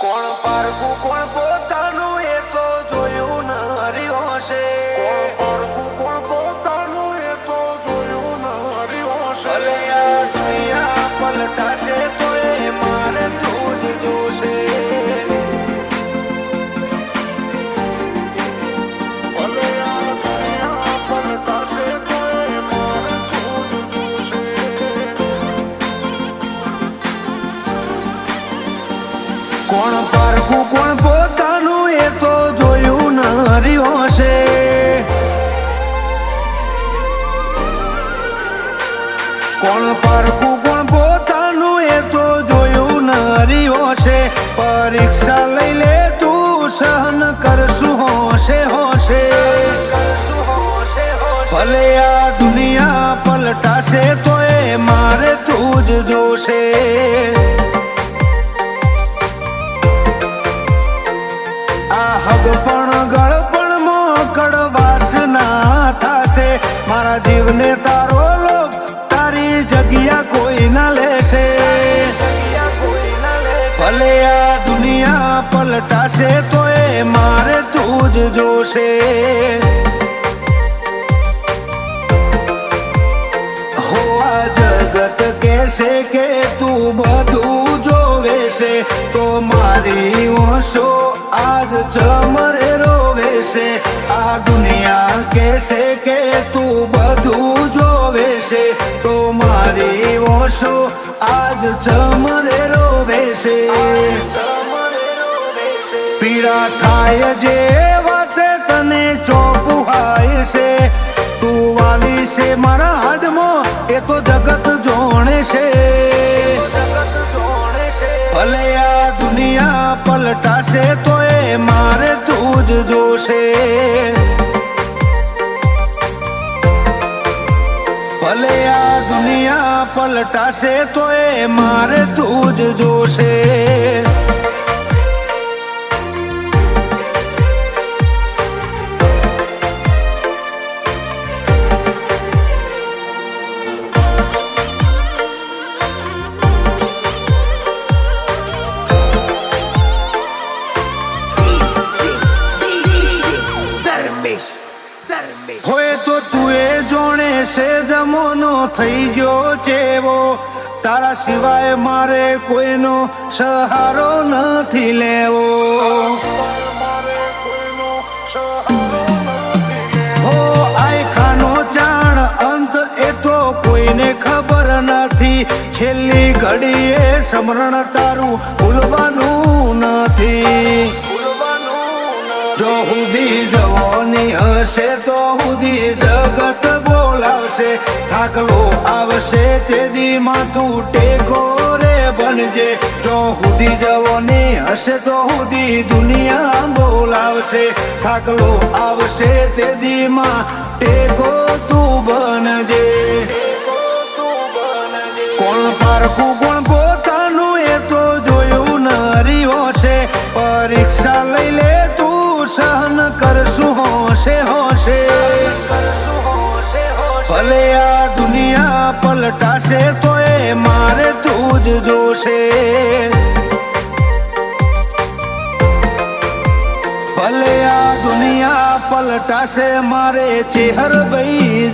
કોણ પારકું કોણ પોતાનું એ તો જોયું ન હર્યો હશે. કોણ પારકું કોણ પોતાનું એ તો જોયું ન હર્યો છે કોણ પારખું, કોણ પોતાનું એ તો જોયું ન હર્યો હશે. કોણ પારખું, કોણ પોતાનું એ તો જોયું ન હર્યો છે પરીક્ષા લઈ લે, તું સહન કરશું, હોશે હોશે. ભલે આ દુનિયા પલટાશે, તો એ મારે તું જ જોશે. આ હગ પણ ગળપણ મોકળવાસ ના થાશે. મારા જીવને તારો લોક, તારી જગ્યા કોઈ ના લેશે. ભલે આ દુનિયા પલટાશે, તો એ મારે તું જ જોશે. હો જગત કેસે કે તું બધું જોવે છે? તો મારી ઓશો આજ ચમરે રોવે છે. આ દુનિયા કેસે કે તું બધું જોવે છે. તો મારી ઓશો આજ ચમરે રોવે છે. પીડા થાય જે વાત તને ચોપુહાય છે. તું વાલી છે મારા હાડમાં એ તો જગત જોણે છે. ભલે આ દુનિયા પલટાશે તો એ મારે તું જ જોશે. ભલે આ દુનિયા પલટાશે તો એ મારે તું જ જોશે. છે જમોનો થઈ ગયો ચેવો. તારા સિવાય મારે કોઈનો સહારો નથી લેવો. ખબર નથી. છેલ્લી ઘડીએ સમરણ તારું ભૂલવાનું નથી. જો હુદી જવાની હશે તો હુદી જગત બોલાવશે થાકલો આવશે, તેદી માથું ટેકો રે બનજે. જો હુદી જવાની હશે તો હુદી દુનિયા બોલાવશે. થાકલો આવશે, તેદી માં ટેકો તું બનજે. કોણ પારખું, કોણ પોતાનું એ તો જોયું ન હર્યો છે. પરીક્ષા લઈ લે પલટાશે તો એ મારે તું જ જોશે. ભલે આ દુનિયા પલટાશે મારે ચેહર ભાઈ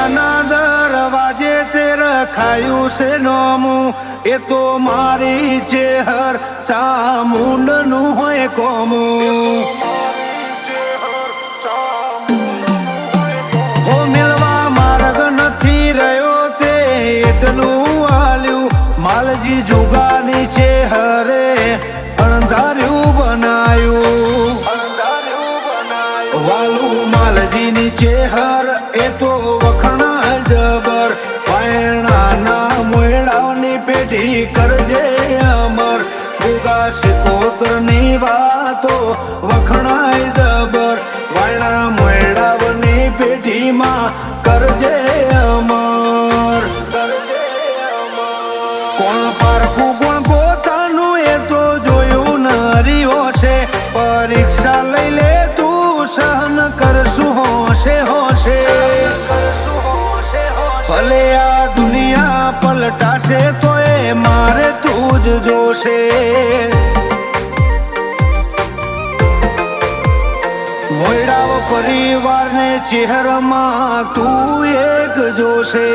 દુનિયાના દરવાજે તે રખાયું છે નોમું. એ તો મારી ચેહર ચામુંડનું હોય કોમું. હો મેળવા માર્ગ નથી રહ્યો તે એટલું આલ્યું. માલજી જુગાની ચેહરે અણધાર્યું પેઢી કરજે અમર. ઉગાશ કોતરની વાતો વખણાય જબર. વાળા મોડાવની પેઢીમાં કરજે અમર. કોણ પારખું, કોણ પોતાનું એ તો જોયું નરીઓ છે. પરીક્ષા લઈ લે તું સહન કરશું પલટાશે તો એ મારે તું જ જોશે. મોયરાવ પરિવારને ચહેરામાં તું એક જોશે.